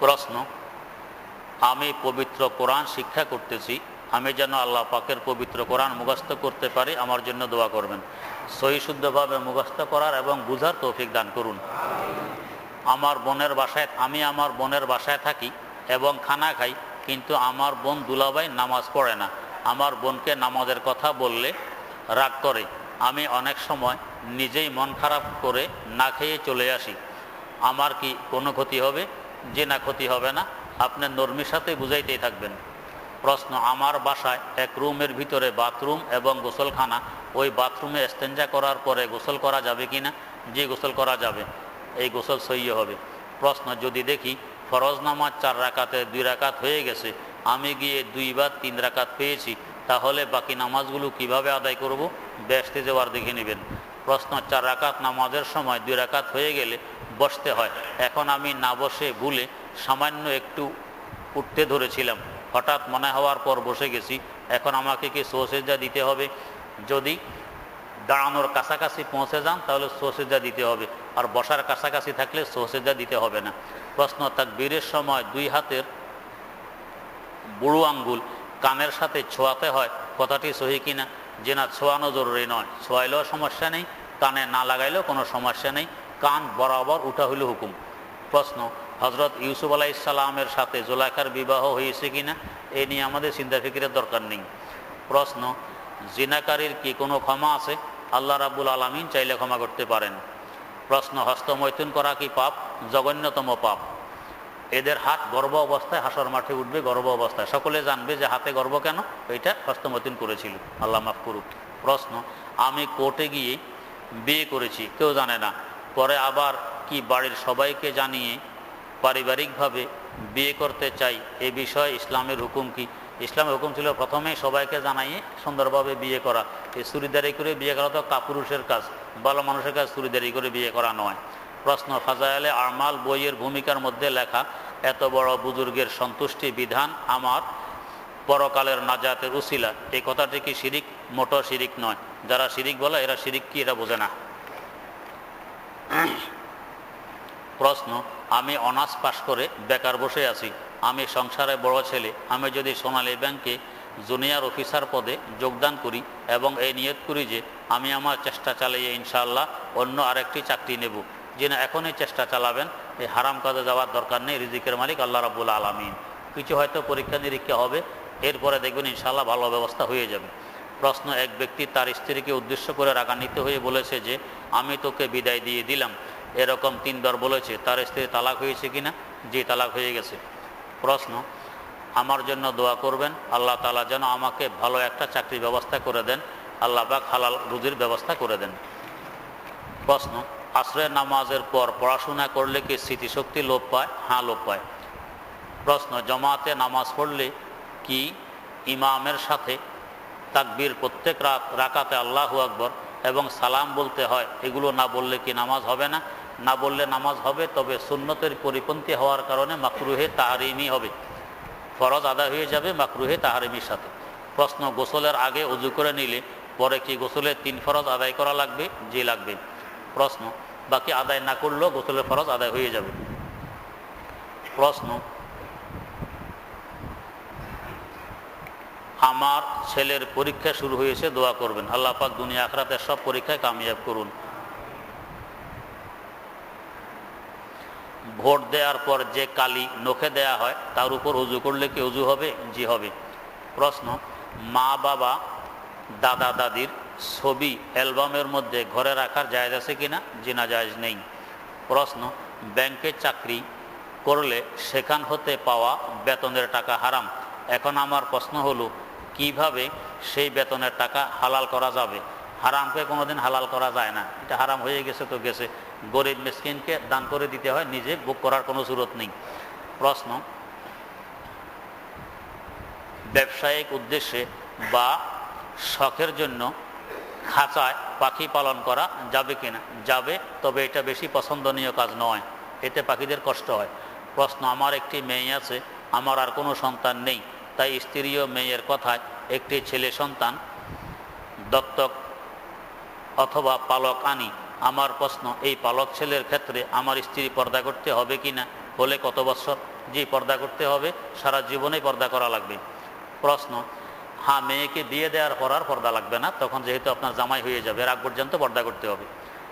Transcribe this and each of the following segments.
প্রশ্ন, আমি পবিত্র কোরআন শিক্ষা করতেছি, আমি যেন আল্লাহ পাকের পবিত্র কোরআন মুখস্থ করতে পারি, আমার জন্য দোয়া করবেন। সহি শুদ্ধভাবে মুখস্থ করার এবং বুঝার তৌফিক দান করুন। আমার বোনের বাসায়, আমি আমার বোনের বাসায় থাকি এবং খানা খাই, কিন্তু আমার বোন দুলাভাই নামাজ পড়ে না। আমার বোনকে নামাজের কথা বললে রাগ করে। আমি অনেক সময় নিজেই মন খারাপ করে না খেয়ে চলে আসি। আমার কি কোনো ক্ষতি হবে? যে না ক্ষতি হবে না আপনার নর্মির সাথে বুঝাইতেই থাকবেন। প্রশ্ন, আমার বাসায় এক রুমের ভিতরে বাথরুম এবং গোসলখানা, ওই বাথরুমে স্তেঞ্জা করার পরে গোসল করা যাবে কি না? যে গোসল করা যাবে, এই গোসল সহ্য হবে। প্রশ্ন, যদি দেখি ফরজ নামাজ চার রাকাতে দুই রাকাত হয়ে গেছে, আমি গিয়ে দুই বা তিন রাকাত পেয়েছি, তাহলে বাকি নামাজগুলো কীভাবে আদায় করব? ব্যস্তে যাওয়ার দেখে নেবেন। প্রশ্ন, চার রাকাত নামাজের সময় দুই রাকাত হয়ে গেলে বসতে হয়। এখন আমি না বসে ভুলে সামান্য একটু উঠতে ধরেছিলাম। হঠাৎ মনে হওয়ার পর বসে গেছি। এখন আমাকে কি সোসেজা দিতে হবে? যদি দাঁড়ানোর কাছাকাছি পৌঁছে যান, তাহলে সোসেজা দিতে হবে। আর বসার কাছাকাছি থাকলে সোসেজা দিতে হবে না। প্রশ্ন, তাকবীরের সময় দুই হাতের বুড়ো আঙ্গুল কানের সাথে ছোঁয়াতে হয়, কথাটি সহি কিনা? যে না, ছোঁয়ানো জরুরি নয়। ছোঁয়াইলেও সমস্যা নেই, কানে না লাগাইলেও কোনো সমস্যা নেই। কান বরাবর উঠা হইল হুকুম। প্রশ্ন হজরত ইউসুফ আলাহ ইসলামের সাথে জোলাখার বিবাহ হয়েছে কিনা? এ নিয়ে আমাদের চিন্তা ফিকিরের দরকার নেই। প্রশ্ন, জিনাকারীর কি কোনো ক্ষমা আছে? আল্লাহ রাবুল আলমিন চাইলে ক্ষমা করতে পারেন। প্রশ্ন, হস্তমৈথুন করা কি পাপ? জঘন্যতম পাপ। এদের হাত গর্ব অবস্থায়, হাসর মাঠে উঠবে গর্ব অবস্থায়। সকলে জানবে যে হাতে গর্ব কেন? এটা হস্তমৈথুন করেছিল। আল্লাহ মাফ করুক। প্রশ্ন, আমি কোর্টে গিয়ে বিয়ে করেছি, কেউ জানে না। পরে আবার কি বাড়ির সবাইকে জানিয়ে পারিবারিকভাবে বিয়ে করতে চাই, এ বিষয়ে ইসলামের হুকুম কি? ইসলামের হুকুম ছিল প্রথমেই সবাইকে জানাইয়ে সুন্দরভাবে বিয়ে করা। এই চুরিদারি করে বিয়ে করা তো কাপুরুষের কাজ, ভালো মানুষের কাজ চুরিদারি করে বিয়ে করা নয়। প্রশ্ন ফাজায়ালে আরমাল বইয়ের ভূমিকার মধ্যে লেখা, এত বড় বুজুর্গের সন্তুষ্টি বিধান আমার পরকালের নাজাতের উসিলা। এই কথাটি কি শিরিক? মোটো শিরিক নয়। যারা শিরিক বলে, এরা শিরিক কি এরা বোঝে না। প্রশ্ন, আমি অনার্স পাশ করে বেকার বসে আছি। আমি সংসারে বড় ছেলে। আমি যদি সোনালী ব্যাংকে জুনিয়র অফিসার পদে যোগদান করি এবং এই নিয়ত করি যে আমি আমার চেষ্টা চালিয়ে ইনশাআল্লাহ অন্য আরেকটি চাকরি নেব। যিনি এখনই চেষ্টা চালাবেন, এই হারাম কাজে যাওয়ার দরকার নেই, রিজিকের মালিক আল্লাহ রাবুল আলমিন। কিছু হয়তো পরীক্ষা নিরীক্ষা হবে, এরপরে দেখবেন ইনশাআল্লাহ ভালো ব্যবস্থা হয়ে যাবে। প্রশ্ন এক ব্যক্তি তার স্ত্রীকে উদ্দেশ্য করে রাগান্বিত হয়ে বলেছে যে, আমি তোকে বিদায় দিয়ে দিলাম। এরকম তিনবার বলেছে। তার স্ত্রী তালাক হয়েছে কিনা? যে তালাক হয়ে গেছে। প্রশ্ন, আমার জন্য দোয়া করবেন। আল্লাহ তালা যেন আমাকে ভালো একটা চাকরির ব্যবস্থা করে দেন। আল্লাহ পাক হালাল রুজির ব্যবস্থা করে দেন। প্রশ্ন, আশ্রয়ের নামাজের পর পড়াশোনা করলে কি স্মৃতিশক্তি লোপ পায়? হ্যাঁ লোপ পায়। প্রশ্ন, জমাতে নামাজ পড়লে কি ইমামের সাথে তাকবীর প্রত্যেক রাত রাকাতে আল্লাহু আকবর এবং সালাম বলতে হয়, এগুলো না বললে কি নামাজ হবে না? না বললে নামাজ হবে, তবে সুন্নতের পরিপন্থী হওয়ার কারণে মাকরুহে তাহারিমি হবে। ফরজ আদায় হয়ে যাবে মাকরুহে তাহারিমির সাথে। প্রশ্ন গোসলের আগে উজু করে নিলে পরে কি গোসলের তিন ফরজ আদায় করা লাগবে? যে লাগবে। প্রশ্ন, বাকি আদায় না করলেও গোসলের ফরজ আদায় হয়ে যাবে। প্রশ্ন আমার ছেলের পরীক্ষা শুরু হয়েছে, দোয়া করবেন। আল্লাহ পাক দুনিয়া আখরাতের সব পরীক্ষায় কামিয়াব করুন। ভোট দেওয়ার পর যে কালি নখে দেয়া হয়, তার উপর উজু করলে কি উজু হবে? জি হবে। প্রশ্ন, মা বাবা, দাদা দাদির ছবি অ্যালবামের মধ্যে ঘরে রাখার জায়জ আছে জি না, জায়জ নেই। প্রশ্ন, ব্যাংকে চাকরি করলে সেখান হতে পাওয়া বেতনের টাকা হারাম? এখন আমার প্রশ্ন হলো কীভাবে সেই বেতনের টাকা হালাল করা যাবে? হারামকে কোনোদিন হালাল করা যায় না। এটা হারাম হয়ে গেছে তো গেছে। গরিব মিসকিনকে দান করে দিতে হয়, নিজে বুক করার কোনো সুরত নেই। প্রশ্ন, ব্যবসায়িক উদ্দেশ্যে বা শখের জন্য খাঁচায় পাখি পালন করা যাবে কিনা? যাবে, তবে এটা বেশি পছন্দনীয় কাজ নয়। এতে পাখিদের কষ্ট হয়। প্রশ্ন, আমার একটি মেয়ে আছে, আমার আর কোনো সন্তান নেই। তাই স্ত্রী ও মেয়ের কথায় একটি ছেলে সন্তান, দত্তক অথবা পালক আনি। আমার প্রশ্ন, এই পালক ছেলের ক্ষেত্রে আমার স্ত্রী পর্দা করতে হবে কি না? হলে কত বছর যে পর্দা করতে হবে, সারা জীবনেই পর্দা করা লাগবে। প্রশ্ন হ্যাঁ মেয়েকে বিয়ে দেওয়ার পর আর পর্দা লাগবে না? তখন যেহেতু আপনার জামাই হয়ে যাবে রাগ পর্যন্ত পর্দা করতে হবে।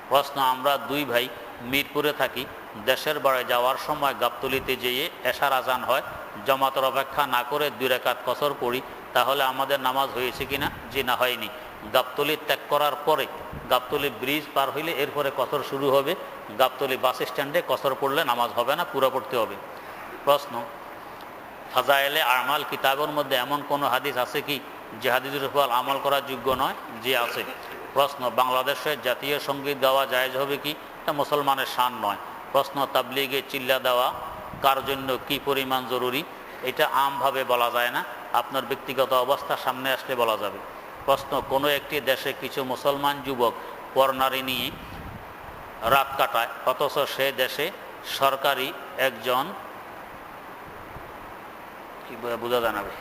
প্রশ্ন, আমরা দুই ভাই মিরপুরে থাকি। দেশের বাড়ি যাওয়ার সময় গাবতলিতে যেয়ে এশার আজান হয়। জমাতর অপেক্ষা না করে দুই রেখাত কসর পড়ি, তাহলে আমাদের নামাজ হয়েছে কিনা? জি না, হয়নি। গাবতলি ত্যাগ করার পরে গাবতলি ব্রিজ পার হইলে এরপরে কসর শুরু হবে। গাবতলি বাস স্ট্যান্ডে কসর পড়লে নামাজ হবে না, পুরো পড়তে হবে। প্রশ্ন ফাজাইলে আমাল কিতাবের মধ্যে এমন কোনো হাদিস আছে কি, যে হাদিসের উপর আমল করার যোগ্য নয়? যে আছে। প্রশ্ন বাংলাদেশের জাতীয় সংগীত গাওয়া জায়েজ হবে কি? এটা মুসলমানের শান নয়। প্রশ্ন, তাবলিগে চিল্লা দেওয়া কার জন্য কি পরিমাণ জরুরি, এটা আমভাবে বলা যায় না। আপনার ব্যক্তিগত অবস্থা সামনে আসলে বলা যাবে। প্রশ্ন, কোনো একটি দেশে কিছু মুসলমান যুবক পরনারী নিয়ে রাত কাটায়, অথচ সে দেশে সরকারি একজন বোঝা জানাবে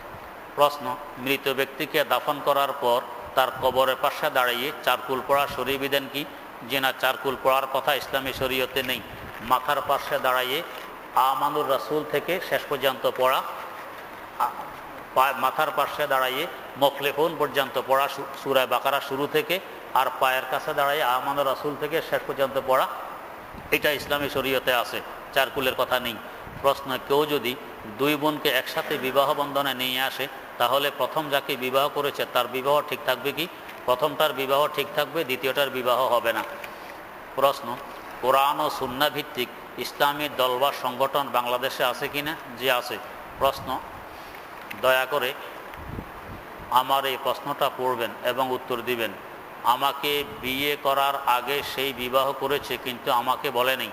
প্রশ্ন, মৃত ব্যক্তিকে দাফন করার পর তার কবরের পাশে দাঁড়িয়ে চারকুল পড়া সরিয়ে বিদেন কি, যে না চারকুল পড়ার কথা ইসলামী শরীয়তে নেই। মাথার পাশে দাঁড়াইয়ে আমানুর রাসুল থেকে শেষ পর্যন্ত পড়া মাথার পাশে দাঁড়াইয়ে মখলেফুন পর্যন্ত পড়া সুরায় বাকারা শুরু থেকে আর পায়ের কাছে দাঁড়াইয়ে আমানুর রাসুল থেকে শেষ পর্যন্ত পড়া, এটা ইসলামী শরীয়তে আছে চারকুলের কথা নেই। প্রশ্ন, কেউ যদি দুই বোনকে একসাথে বিবাহ বন্ধনে নিয়ে আসে, তাহলে প্রথম যাকে বিবাহ করেছে তার বিবাহ ঠিক থাকবে কি? প্রথমটার বিবাহ ঠিক থাকবে, দ্বিতীয়টার বিবাহ হবে না। প্রশ্ন, কোরআন ও সুন্না ভিত্তিক ইসলামী দল বা সংগঠন বাংলাদেশে আছে কি না যে আছে। প্রশ্ন, দয়া করে আমার এই প্রশ্নটা পড়বেন এবং উত্তর দিবেন। আমাকে বিয়ে করার আগে সেই বিবাহ করেছে, কিন্তু আমাকে বলে নেই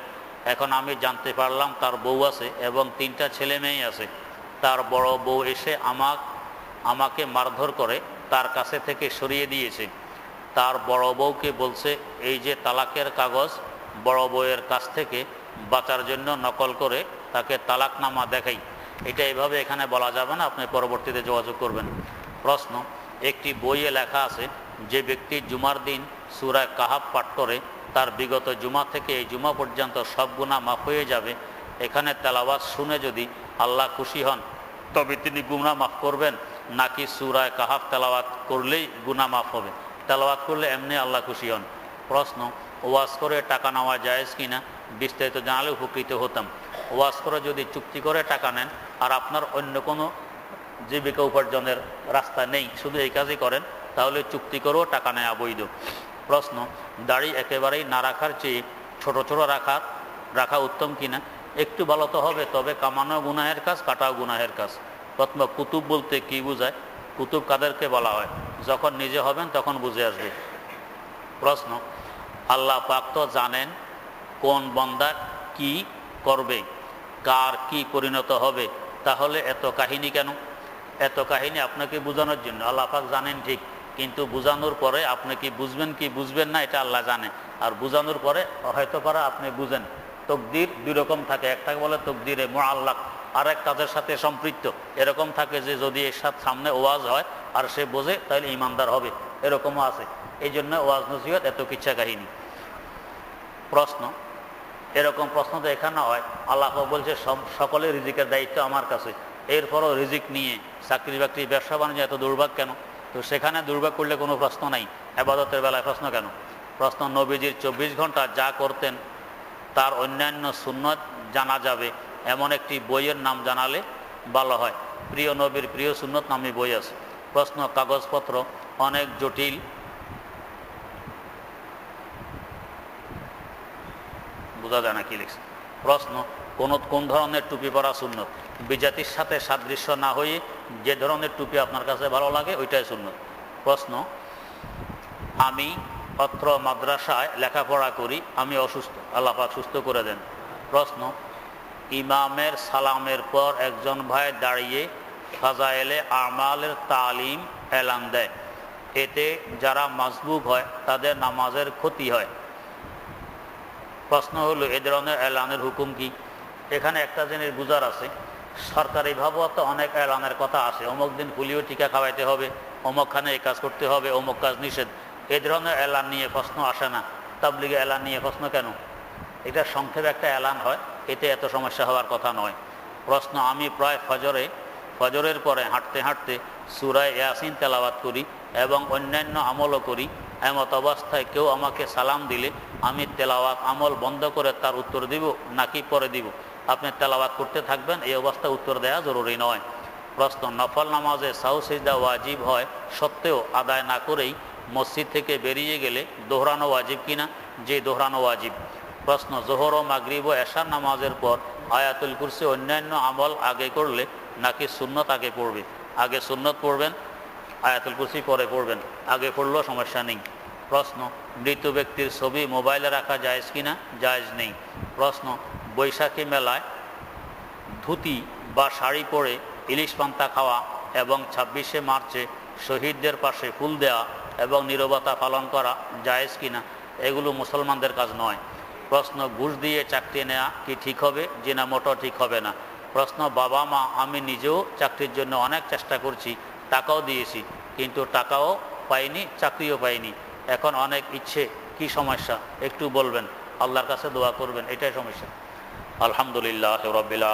এখন আমি জানতে পারলাম তার বউ আছে এবং তিনটা ছেলে মেয়ে আছে। তার বড় বউ এসে আমাক, আমাকে মারধর করে তার কাছে থেকে সরিয়ে দিয়েছে। তার বড় বউকে বলছে, এই যে তালাকের কাগজ বড় বউয়ের কাছ থেকে বাঁচার জন্য নকল করে তাকে তালাকনামা দেখাই। এটা এইভাবে এখানে বলা যাবে না, আপনি পরবর্তীতে যোগাযোগ করবেন। প্রশ্ন, একটি বইয়ে লেখা আছে, যে ব্যক্তি জুমার দিন সুরায় কাহাব পাঠ করে, তার বিগত জুমা থেকে এই জুমা পর্যন্ত সব গুণা মাফ হয়ে যাবে। এখানে তেলাওয়াত শুনে যদি আল্লাহ খুশি হন, তবে তিনি গুণা মাফ করবেন। নাকি সুরায় কাহাব তেলাওয়াত করলেই গুণা মাফ হবে? তেলাওয়াত করলে এমনি আল্লাহ খুশি হন। প্রশ্ন, ওয়াজ করে টাকা নেওয়া জায়েজ কিনা? বিস্তারিত জানালে উপকৃত হতাম। ওয়াজ করে যদি চুক্তি করে টাকা নেন, আর আপনার অন্য কোনো জীবিকা উপার্জনের রাস্তা নেই, শুধু এই কাজই করেন, তাহলে চুক্তি করেও টাকা নেয় অবৈধ। প্রশ্ন, দাড়ি একেবারেই না রাখার চেয়ে ছোট ছোট রাখা রাখা উত্তম কিনা? একটু ভালো তো হবে, তবে কামানো গুনাহের কাজ, কাটাও গুনাহের কাজ। প্রথম, কুতুব বলতে কি বোঝায়? কুতুব কাদেরকে বলা হয়। যখন নিজে হবেন, তখন বুঝে আসবে। প্রশ্ন, আল্লাহ পাক তো জানেন কোন বন্দা কি করবে? কার কি পরিণত হবে? তাহলে এত কাহিনী কেন? এত কাহিনী আপনাকে বোঝানোর জন্য। আল্লাহ পাক জানেন ঠিক, কিন্তু বোঝানোর পরে আপনি কি বুঝবেন কি বুঝবেন না, এটা আল্লাহ জানে। আর বোঝানোর পরে হয়তো পারা আপনি বুঝেন। তকদির দুই রকম থাকে একটাকে বলে তকদিরে মো আল্লাহ আর এক কাজের সাথে সম্পৃক্ত। এরকম থাকে যে যদি এর সাথে সামনে ওয়াজ হয় আর সে বোঝে, তাহলে ইমানদার হবে। এরকমও আছে। এই জন্য ওয়াজ নসিহত এত কিচ্ছা কাহিনী। প্রশ্ন এরকম প্রশ্ন তো এখানে হয়। আল্লাহ বলছে সকলের রিজিকের দায়িত্ব আমার কাছে। এরপরও রিজিক নিয়ে চাকরি বাকরি, ব্যবসা বাণিজ্য এত দুর্ভাগ কেন? তো সেখানে দুর্ভাগ করলে কোনো প্রশ্ন নাই। আবাদতের বেলায় প্রশ্ন কেন? প্রশ্ন, নবীজির চব্বিশ ঘণ্টা যা করতেন, তার অন্যান্য সুন্নত জানা যাবে। এমন একটি বইয়ের নাম জানালে ভালো হয়। প্রিয় নবীর প্রিয় সুন্নত নামে বই আছে। প্রশ্ন, কাগজপত্র অনেক জটিল। বোঝা যায় না কি লিখছে। প্রশ্ন, কোন কোন ধরনের টুপি পরা সুন্নত? বিজাতির সাথে সাদৃশ্য না হয়ে যে ধরনের টুপি আপনার কাছে ভালো লাগে, ওইটাই সুন্নত। প্রশ্ন, আমি অত্র মাদ্রাসায় লেখাপড়া করি, আমি অসুস্থ আল্লাপাক সুস্থ করে দেন। প্রশ্ন, ইমামের সালামের পর একজন ভাই দাঁড়িয়ে ফাজাইলে আমালের তালিম এলান দেয়। এতে যারা মাজবুক হয়, তাদের নামাজের ক্ষতি হয়। প্রশ্ন হলো, এ ধরনের এলানের হুকুম কি? এখানে একটা জিনিস বুঝার আছে। সরকারিভাবেও তো অনেক এলানের কথা আছে। অমুক দিন পুলিও টিকা খাওয়াইতে হবে অমুকখানে এই কাজ করতে হবে, অমুক কাজ নিষেধ। এ ধরনের এলান নিয়ে প্রশ্ন আসে না। তাবলিগে এলান নিয়ে প্রশ্ন কেন? এটা সংক্ষেপে একটা এলান হয়, এতে এত সমস্যা হওয়ার কথা নয়। প্রশ্ন, আমি প্রায় ফজরে, ফজরের পরে হাঁটতে হাঁটতে সুরায় ইয়াসিন তেলাওয়াত করি এবং অন্যান্য আমলও করি। এমত অবস্থায় কেউ আমাকে সালাম দিলে, আমি তেলাওয়াত আমল বন্ধ করে তার উত্তর দিব, নাকি পরে দিব। আপনি তেলাওয়াত করতে থাকবেন, এই অবস্থায় উত্তর দেওয়া জরুরি নয়। প্রশ্ন, নফল নামাজে সাউ, সিজদা ওয়াজিব হয় সত্ত্বেও আদায় না করেই মসজিদ থেকে বেরিয়ে গেলে দোহরানো ওয়াজিব কিনা? যে দোহরানো ওয়াজিব। প্রশ্ন, জোহর ও মাগরিব ও এশার নামাজের পর আয়াতুল কুরসি অন্যান্য আমল আগে করলে নাকি সুন্নত আগে পড়বে? আগে সুন্নত পড়বেন, আয়াতুল কুরসি পরে পড়বেন। আগে পড়লেও সমস্যা নেই। প্রশ্ন, মৃত ব্যক্তির ছবি মোবাইলে রাখা জায়েজ কিনা? জায়েজ নেই। প্রশ্ন, বৈশাখী মেলায় ধুতি বা শাড়ি পরে ইলিশ পান্তা খাওয়া এবং ছাব্বিশে মার্চে শহীদদের পাশে ফুল দেওয়া এবং নীরবতা পালন করা জায়েজ কিনা? এগুলো মুসলমানদের কাজ নয়। প্রশ্ন, ঘুষ দিয়ে চাকরি নেওয়া কি ঠিক হবে? যে না মোটো ঠিক হবে না। প্রশ্ন, বাবা, মা, আমি নিজেও চাকরির জন্য অনেক চেষ্টা করছি, টাকাও দিয়েছি, কিন্তু টাকাও পাইনি, চাকরিও পাইনি। এখন অনেক ইচ্ছে, কি সমস্যা? একটু বলবেন, আল্লাহর কাছে দোয়া করবেন, এটাই সমস্যা। আলহামদুলিল্লাহ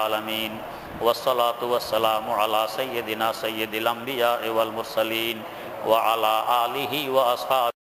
আলমিন ওসলাত ওয়াসালাম আলা সৈয়দিনা সৈয়দিলাম্বিয়া ওয়াল মুরসালিন, ওয়া আলা আলিহি ওয়া